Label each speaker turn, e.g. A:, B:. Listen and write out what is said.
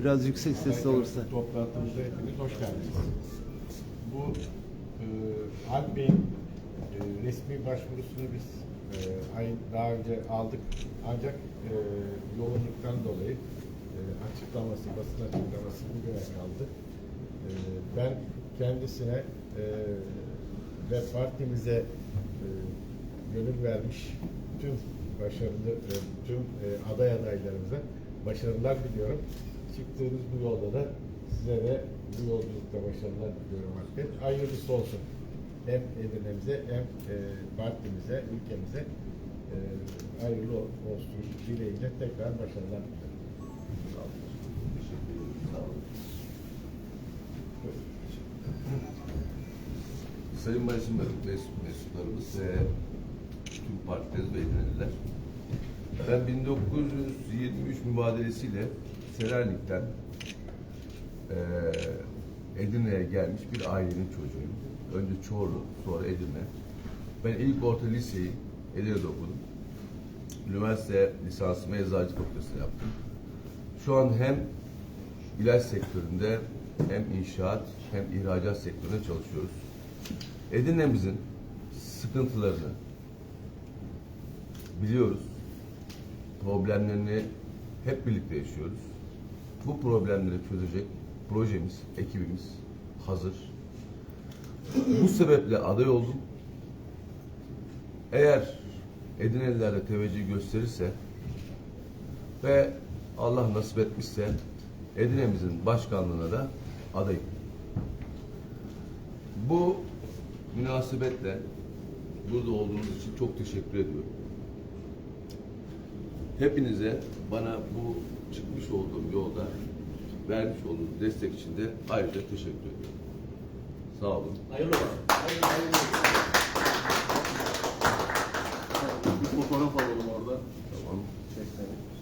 A: Biraz yüksek sesli olursa.
B: Toplantımıza hepiniz hoş geldiniz. Bu e, Alp Bey'in e, resmi başvurusunu biz e, ay daha önce aldık. Ancak e, yoğunluktan dolayı e, açıklaması, basın açıklaması bugüne kaldı. E, ben kendisine e, ve partimize e, gönül vermiş tüm başarılı e, tüm e, aday adaylarımıza başarılar diliyorum. Çıktığınız bu yolda da size de bu yolculukta başarılar diliyorum Hakkı. Hayırlısı olsun. Hem Edirne'mize hem partimize, ülkemize e, hayırlı olsun dileğiyle tekrar başarılar diliyorum.
C: Sayın Meclis mes- mensuplarımız ve tüm partiler ve. Ben 1923 mübadelesiyle Selanik'ten eee Edirne'ye gelmiş bir ailenin çocuğuyum. Önce Çorlu, sonra Edirne. Ben ilk orta liseyi Edirne'de okudum. Üniversite lisansımı Eczacı Fakültesi'nde yaptım. Şu an hem ilaç sektöründe hem inşaat hem ihracat sektöründe çalışıyoruz. Edirne'mizin sıkıntılarını biliyoruz. Problemlerini hep birlikte yaşıyoruz. Bu problemleri çözecek projemiz, ekibimiz hazır. Bu sebeple aday oldum. Eğer Edirneliler de teveccüh gösterirse ve Allah nasip etmişse Edirne'mizin başkanlığına da adayım. Bu münasebetle burada olduğunuz için çok teşekkür ediyorum. Hepinize bana bu çıkmış olduğum yolda vermiş olduğunuz destek için de ayrıca teşekkür ediyorum. Sağ olun.
D: Hayırlı olsun. Bir fotoğraf alalım orada.
C: Tamam.
D: Çekmeyin.